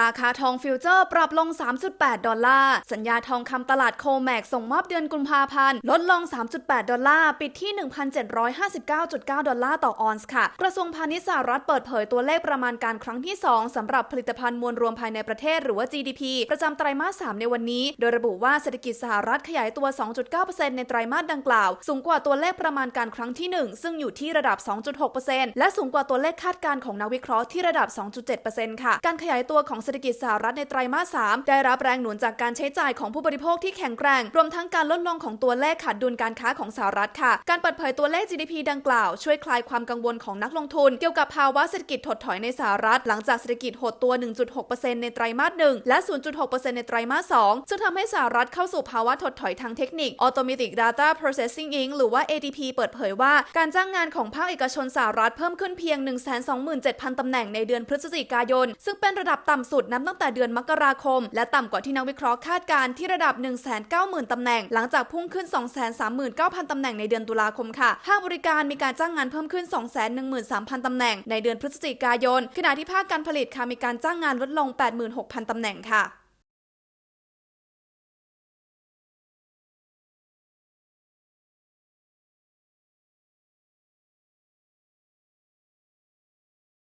ราคาทองฟิวเจอร์ปรับลง 3.8 ดอลลาร์ สัญญาทองคำตลาดโคแมกส่งมอบเดือนกุมภาพันธ์ ลดลง 3.8 ดอลลาร์ ปิดที่ 1,759.9 ดอลลาร์ต่อออนซ์ค่ะ กระทรวงพาณิชย์สหรัฐเปิดเผยตัวเลขประมาณการครั้งที่ 2สำหรับผลิตภัณฑ์มวลรวมภายในประเทศหรือว่า GDP ประจำไตรมาส 3 ในวันนี้ โดยระบุว่าเศรษฐกิจสหรัฐขยายตัว 2.9%ในไตรมาสดังกล่าว สูงกว่าตัวเลขประมาณการครั้งที่ 1 ซึ่งอยู่ที่ระดับ 2.6%และสูงกว่าตัวเลขคาดการณ์ของนักวิเคราะห์ที่ระดับ 2.7%ค่ะ การขยายตัวของเศรษฐกิจสหรัฐในไตรมาส 3 ได้รับแรงหนุนจากการใช้จ่ายของผู้บริโภคที่แข็งแกร่ง รวมทั้งการลดลงของตัวเลขขาดดุลการค้าของสหรัฐค่ะ การเปิดเผยตัวเลข GDP ดังกล่าว ช่วยคลายความกังวลของนักลงทุน เกี่ยวกับภาวะเศรษฐกิจถดถอยในสหรัฐ หลังจากเศรษฐกิจหดตัว 1.6%ในไตรมาส 1 และ 0.6%ในไตรมาส 2 ซึ่งทำให้สหรัฐเข้าสู่ภาวะถดถอยทางเทคนิค Automatic Data Processing Inc. หรือว่า ADP เปิดเผยว่าการจ้างงานของภาคเอกชนสหรัฐเพิ่มขึ้นเพียง 127,000ตำแหน่งในเดือนพฤศจิกายน ซึ่งเป็นระดับต่ำสุดนับตั้งแต่เดือนมกราคม และต่ำกว่าที่นักวิเคราะห์คาดการณ์ที่ระดับ 190,000ตำแหน่ง หลังจากพุ่งขึ้น 239,000 ตำแหน่งในเดือนตุลาคมค่ะภาคบริการมีการจ้างงานเพิ่มขึ้น 213,000 ตำแหน่งในเดือนพฤศจิกายน ขณะที่ภาคการผลิตค่ะมีการจ้างงานลดลง 86,000 ตำแหน่งค่ะ